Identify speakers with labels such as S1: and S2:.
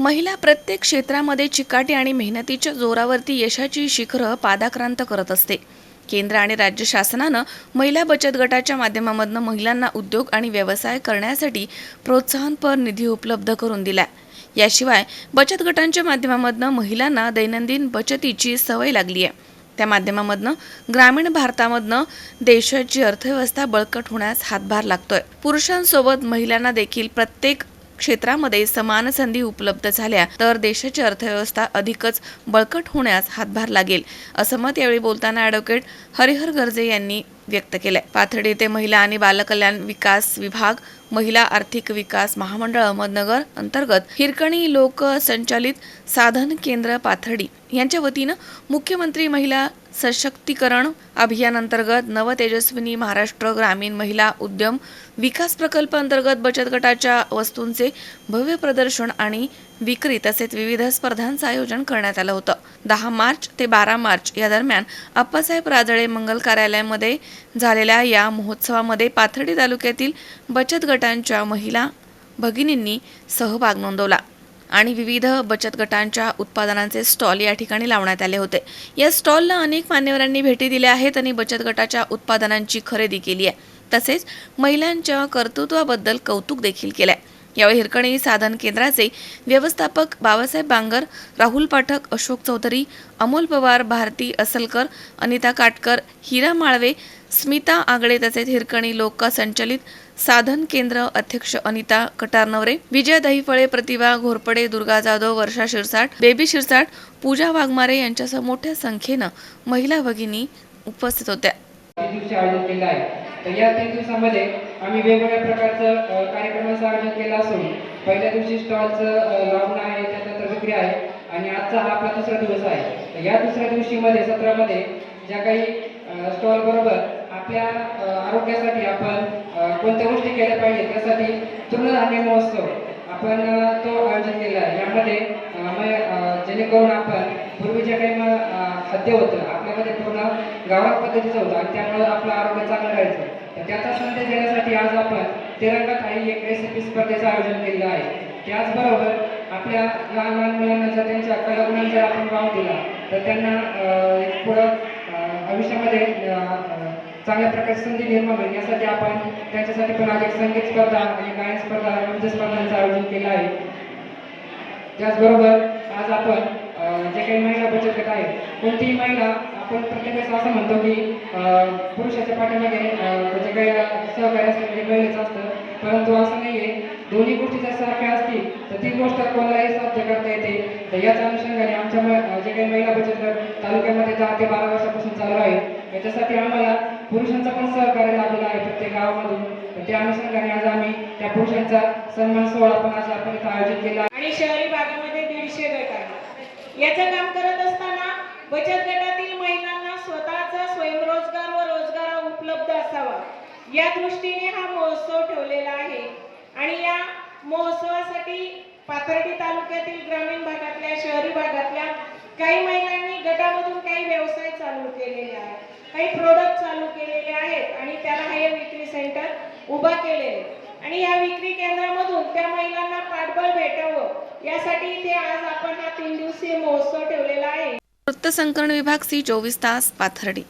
S1: महिला प्रत्येक क्षेत्रामध्ये चिकाटी आणि मेहनतीच्या जोरावरती यशाची शिखरं पादाक्रांत करत असते. केंद्र आणि राज्य शासनानं महिला बचत गटाच्या माध्यमामधून महिलांना उद्योग आणि व्यवसाय करण्यासाठी प्रोत्साहनपर निधी उपलब्ध करून दिला याशिवाय बचत गटांच्या माध्यमामधून महिलांना दैनंदिन बचतीची सवय लागली आहे त्या माध्यमामधनं ग्रामीण भारतामधनं देशाची अर्थव्यवस्था बळकट होण्यास हातभार लागतोय. पुरुषांसोबत महिलांना देखील प्रत्येक क्षेत्रामध्ये समान संधी उपलब्ध झाल्या तर देशाची अर्थव्यवस्था अधिकच बळकट होण्यास हातभार लागेल असं मत यावेळी बोलताना ॲडव्होकेट हरिहर गर्जे यांनी व्यक्त केलंय. पाथर्डी येथे महिला आणि बालकल्याण विकास विभाग महिला आर्थिक विकास महामंडळ अहमदनगर अंतर्गत हिरकणी लोक संचालित साधन केंद्र पाथर्डी यांच्या वतीनं मुख्यमंत्री महिला सशक्तीकरण अभियान अंतर्गत नवतेजस्विनी महाराष्ट्र ग्रामीण महिला उद्यम विकास प्रकल्प अंतर्गत बचत गटाच्या वस्तूंचे भव्य प्रदर्शन आणि विक्री तसेच विविध स्पर्धांचं आयोजन करण्यात आलं होतं. दहा मार्च ते बारा मार्च या दरम्यान अप्पासाहेब राजळे मंगल कार्यालयामध्ये झालेल्या या महोत्सवामध्ये पाथर्डी तालुक्यातील बचत गट गटांच्या महिला भगिनींनी सहभाग नोंदवला आणि विविध बचत गटांच्या उत्पादनांचे स्टॉल या ठिकाणी लावण्यात आले होते. या स्टॉलला अनेक मान्यवरांनी भेटी दिल्या आहेत आणि बचत गटाच्या उत्पादनांची खरेदी केली आहे. तसेच महिलांच्या कर्तृत्वाबद्दल कौतुक देखील केलंय. यावेळी हिरकणी साधन केंद्राचे व्यवस्थापक बाबासाहेब बांगर राहुल पाठक अशोक चौधरी अमोल पवार भारती असलकर अनिता काटकर हिरा माळवे स्मिता आगडे तसेच हिरकणी लोक संचलित साधन केंद्र अध्यक्ष अनिता कटारनवरे विजय दहिफळे प्रतिभा घोरपडे दुर्गा जाधव वर्षा शिरसाट बेबी शिरसाट पूजा वाघमारे यांच्यासह मोठ्या संख्येनं महिला भगिनी उपस्थित होत्या.
S2: तर या तीन दिवसामध्ये आम्ही वेगवेगळ्या प्रकारचं कार्यक्रमाचं आयोजन केलं असून पहिल्या दिवशी स्टॉलचं लावणं आहे त्यानंतर विक्री आहे. आणि आजचा हा आपला दुसरा दिवस आहे. या दुसऱ्या दिवशीमध्ये सत्रामध्ये ज्या काही स्टॉल बरोबर. आपल्या आरोग्यासाठी आपण कोणत्या गोष्टी केल्या पाहिजे त्यासाठी तृणधान्य महोत्सव आपण तो आयोजन केला आहे. यामध्ये जेणेकरून आपण पूर्वी जे काही खाद्य होतं. आपल्यामध्ये पूर्ण गावात पद्धतीचं होतं आणि त्यामुळे आपलं आरोग्य चांगलं राहायचं. तर त्याचा संदेश देण्यासाठी आज आपण तिरंगा थाळी एक रेसिपी स्पर्धेचं आयोजन केलेलं आहे. त्याचबरोबर आपल्या लहान लहान मुलांना जर त्यांच्या कलागुणांना जर आपण वाव दिला तर त्यांना एक पुढं आयुष्यामध्ये चांगल्या प्रकारची संधी निर्माण होईल. यासाठी आपण त्यांच्यासाठी पण आज एक संगीत स्पर्धा आणि गायन स्पर्धा नृत्य स्पर्धांचं आयोजन केलं आहे. त्याचबरोबर आज आपण जे काही महिला बचत गट आहे कोणतीही महिला आपण प्रत्येकाचं असं म्हणतो की पुरुषाच्या पाठीमागे जे म्हणजे काही सहकार्य असतं म्हणजे महिलेचं असतं. परंतु असं नाही आहे दोन्ही गोष्टी जर सारख्या असतील तर ती गोष्ट कोणालाही साध्य करता येते. तर याच अनुषंगाने आमच्या जे काही महिला बचत गट तालुक्यामध्ये दहा ते बारा वर्षापासून चालू याच्यासाठी आम्हाला पुरुषांचा पण सहकार्य लाभलेला आहे प्रत्येक गावामधून. त्या अनुषंगाने आज आम्ही त्या पुरुषांचा सन्मान सोहळा पण आज आपण इथं आयोजित केला.
S3: आणि शहरी भागामध्ये दीडशे गट आहे याचं काम करत असताना बचत गटातील महिलांना स्वतःचा स्वयंरोजगार व रोजगार उपलब्ध असावा. या दृष्टीने हा महोत्सव ठेवलेला आहे. आणि या महोत्सवासाठी पाथर्डी तालुक्यातील ग्रामीण भागातल्या शहरी भागातल्या काही महिलांनी गटामधून काही व्यवसाय चालू केलेले आहेत. काही प्रोडक्ट चालू केलेले आहेत आणि त्याला हे विक्री सेंटर उभा केलेले आहे. आणि या विक्री केंद्रामधून त्या महिलांना पाठबळ भेटावं यासाठी इथे आज आपण हा तीन दिवसीय महोत्सव ठेवलेला आहे
S1: वृत्तसंकलन विभाग सी चोवीस तास पाथर्डी